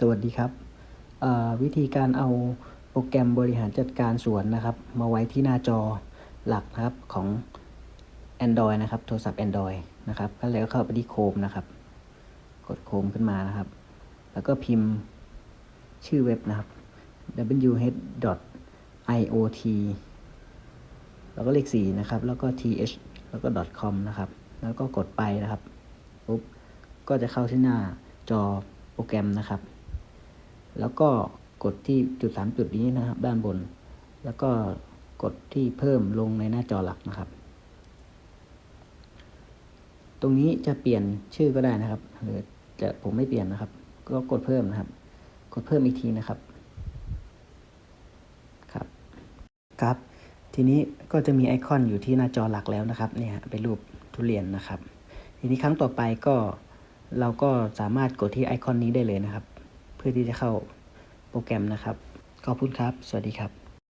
สวัสดีครับ วิธีการเอาโปรแกรมบริหารจัดการสวนนะครับ มาไว้ที่หน้าจอหลักนะครับของ Android นะครับ โทรศัพท์ Android นะครับก็เลยก็เข้าไปที่โคมนะครับ กดโคมขึ้นมานะครับ แล้วก็พิมพ์ชื่อเว็บนะครับ wh.iot แล้วก็เลข4นะครับ แล้วก็ th แล้วก็ .com นะครับ แล้วก็กดไปนะครับปุ๊บก็จะเข้าที่หน้าจอโปรแกรมนะครับ แล้วก็กดที่จุดสามจุดนี้นะครับ ด้านบน แล้วก็กดที่เพิ่มลงในหน้าจอหลักนะครับ ตรงนี้จะเปลี่ยนชื่อก็ได้นะครับ หรือจะผมไม่เปลี่ยนนะครับ ก็กดเพิ่มนะครับ กดเพิ่มอีกทีนะครับ ครับ ครับ ทีนี้ก็จะมีไอคอนอยู่ที่หน้าจอหลักแล้วนะครับ เนี่ยเป็นรูปทุเรียนนะครับ ทีนี้ครั้งต่อไปก็เราก็สามารถกดที่ไอคอนนี้ได้เลยนะครับ พื่อที่จะเข้าโปรแกรมนะครับ ขอบคุณครับ สวัสดีครับ